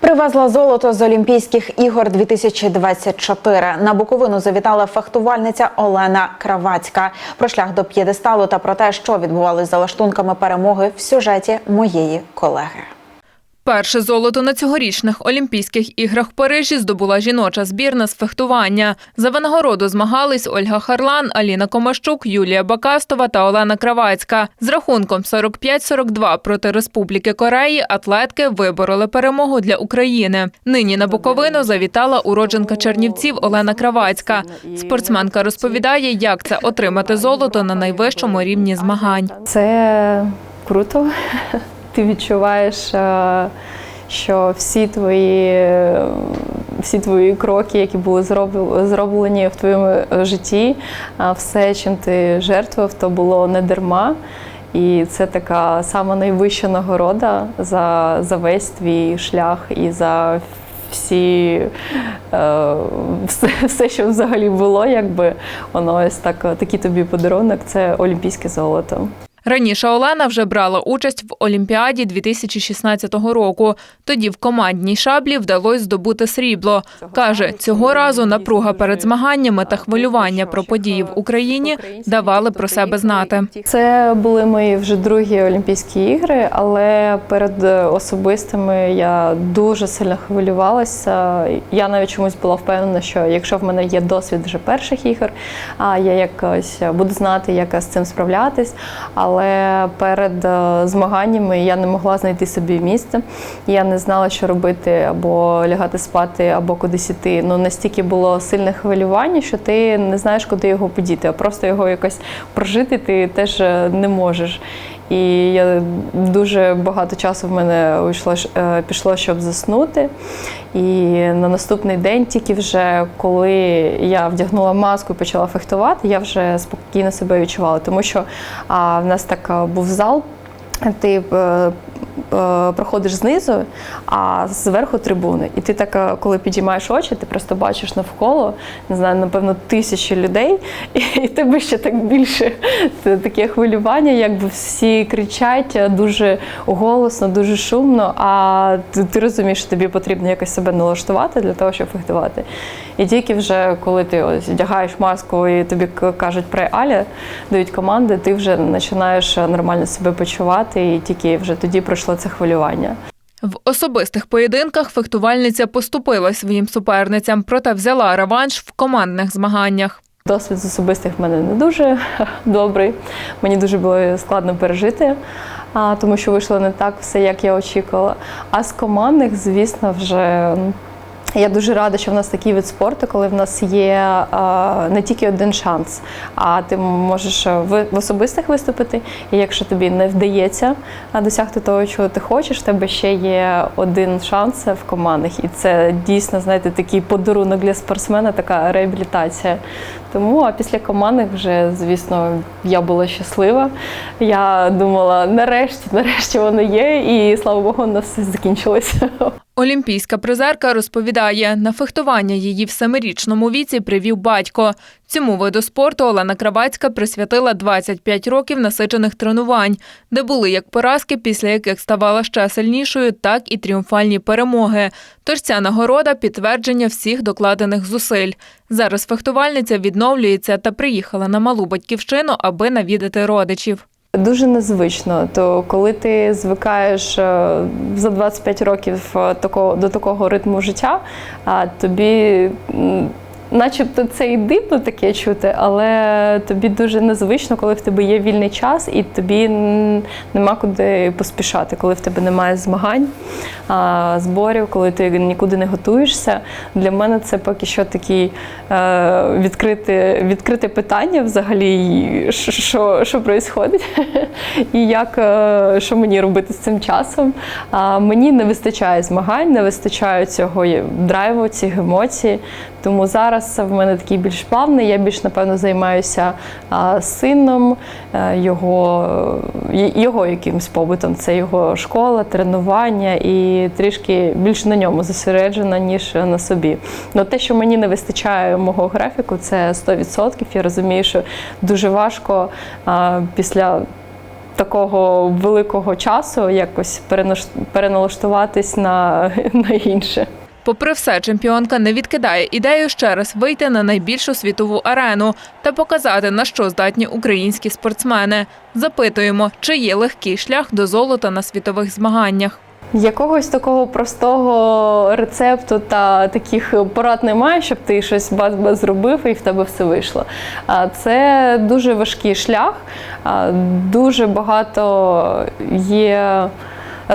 Привезла золото з Олімпійських ігор 2024. На Буковину завітала фехтувальниця Олена Кравацька. Про шлях до п'єдесталу та про те, що відбувалося за лаштунками перемоги в сюжеті моєї колеги. Перше золото на цьогорічних Олімпійських іграх в Парижі здобула жіноча збірна з фехтування. За винагороду змагались Ольга Харлан, Аліна Комащук, Юлія Бакастова та Олена Кравацька. З рахунком 45-42 проти Республіки Кореї атлетки вибороли перемогу для України. Нині на Буковину завітала уродженка Чернівців Олена Кравацька. Спортсменка розповідає, як це отримати золото на найвищому рівні змагань. Це круто. Ти відчуваєш, е, що всі твої, всі твої кроки, які були зроблені в твоєму житті, а все, чим ти жертвував, то було не дарма. І це така сама найвища нагорода за, за весь твій шлях і за всі е, все, все, що взагалі було, якби воно ось так, такий тобі подарунок це олімпійське золото. Раніше Олена вже брала участь в Олімпіаді 2016 року. Тоді в командній шаблі вдалося здобути срібло. Каже, цього разу напруга перед змаганнями та хвилювання про події в Україні давали про себе знати. Це були мої вже другі Олімпійські ігри, але перед особистими я дуже сильно хвилювалася. Я навіть чомусь була впевнена, що якщо в мене є досвід вже перших ігор, а я якось буду знати, як з цим справлятись. Але перед е, змаганнями я не могла знайти собі місце. Я не знала, що робити, або лягати спати, або кудись іти. Ну настільки було сильне хвилювання, що ти не знаєш, куди його подіти, а просто його якось прожити ти теж е, не можеш. І я дуже багато часу в мене уйшло, е, пішло, щоб заснути. І на наступний день, тільки вже коли я вдягнула маску і почала фехтувати, я вже спокійно себе відчувала, тому що а, в нас так був зал. Ти е, е, проходиш знизу, а зверху трибуни. І ти так, е, коли підіймаєш очі, ти просто бачиш навколо, не знаю, напевно, тисячі людей, і, тебе ще так більше Це таке хвилювання, якби всі кричать е, дуже голосно, дуже шумно, а ти, ти розумієш, що тобі потрібно якось себе налаштувати для того, щоб фехтувати. І тільки вже коли ти ось вдягаєш маску і тобі кажуть про Аля, дають команди, ти вже починаєш нормально себе почувати, і тільки вже тоді пройшло це хвилювання. В особистих поєдинках фехтувальниця поступила своїм суперницям, проте взяла реванш в командних змаганнях. Досвід з особистих в мене не дуже добрий. Мені дуже було складно пережити, тому що вийшло не так все, як я очікувала. А з командних, звісно, вже. Я дуже рада, що в нас такий вид спорту, коли в нас є а, не тільки один шанс, а ти можеш в, в особистих виступити. І якщо тобі не вдається досягти того, чого ти хочеш, в тебе ще є один шанс в командних. І це дійсно, знаєте, такий подарунок для спортсмена, така реабілітація. Тому а після командних вже, звісно, я була щаслива. Я думала, нарешті, нарешті воно є, і слава Богу, у нас все закінчилося. Олімпійська призерка розповідає, на фехтування її в семирічному віці привів батько. Цьому виду спорту Олена Кравацька присвятила 25 років насичених тренувань, де були як поразки, після яких ставала ще сильнішою, так і тріумфальні перемоги. Тож ця нагорода підтвердження всіх докладених зусиль. Зараз фехтувальниця відновлюється та приїхала на малу батьківщину, аби навідати родичів. Дуже незвично. То коли ти звикаєш е, за 25 років е, до такого ритму життя, тобі. Начебто це і дивно таке чути, але тобі дуже незвично, коли в тебе є вільний час, і тобі нема куди поспішати, коли в тебе немає змагань, зборів, коли ти нікуди не готуєшся. Для мене це поки що такі е, відкрите, відкрите питання взагалі, що, що, що відбувається, і як, е, що мені робити з цим часом. Мені не вистачає змагань, не вистачає цього драйву, цих емоцій. Тому зараз в мене такий більш плавний. Я більш напевно займаюся сином, е, його, його якимсь побутом. Це його школа, тренування і трішки більше на ньому зосереджена, ніж на собі. Ну те, що мені не вистачає мого графіку, це 100%. Я розумію, що дуже важко після такого великого часу якось переналаштуватись на, на інше. Попри все, чемпіонка не відкидає ідею ще раз вийти на найбільшу світову арену та показати, на що здатні українські спортсмени. Запитуємо, чи є легкий шлях до золота на світових змаганнях. Якогось такого простого рецепту та таких порад немає, щоб ти щось баз-баз зробив і в тебе все вийшло. А Це дуже важкий шлях, дуже багато є.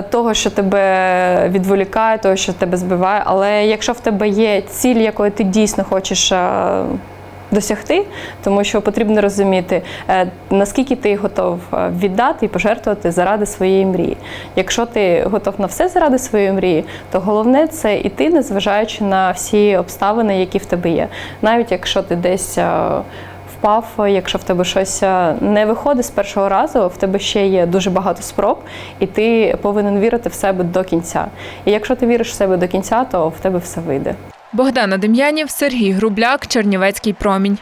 Того, що тебе відволікає, того, що тебе збиває. Але якщо в тебе є ціль, якої ти дійсно хочеш е, досягти, тому що потрібно розуміти, е, наскільки ти готов е, віддати і пожертвувати заради своєї мрії. Якщо ти готов на все заради своєї мрії, то головне це іти, незважаючи на всі обставини, які в тебе є. Навіть якщо ти десь. Е, Впав, якщо в тебе щось е, не виходить з першого разу, в тебе ще є дуже багато спроб, і ти повинен вірити в себе до кінця. І якщо ти віриш в себе до кінця, то в тебе все вийде. Богдана Дем'янів, Сергій Грубляк, Чернівецький промінь.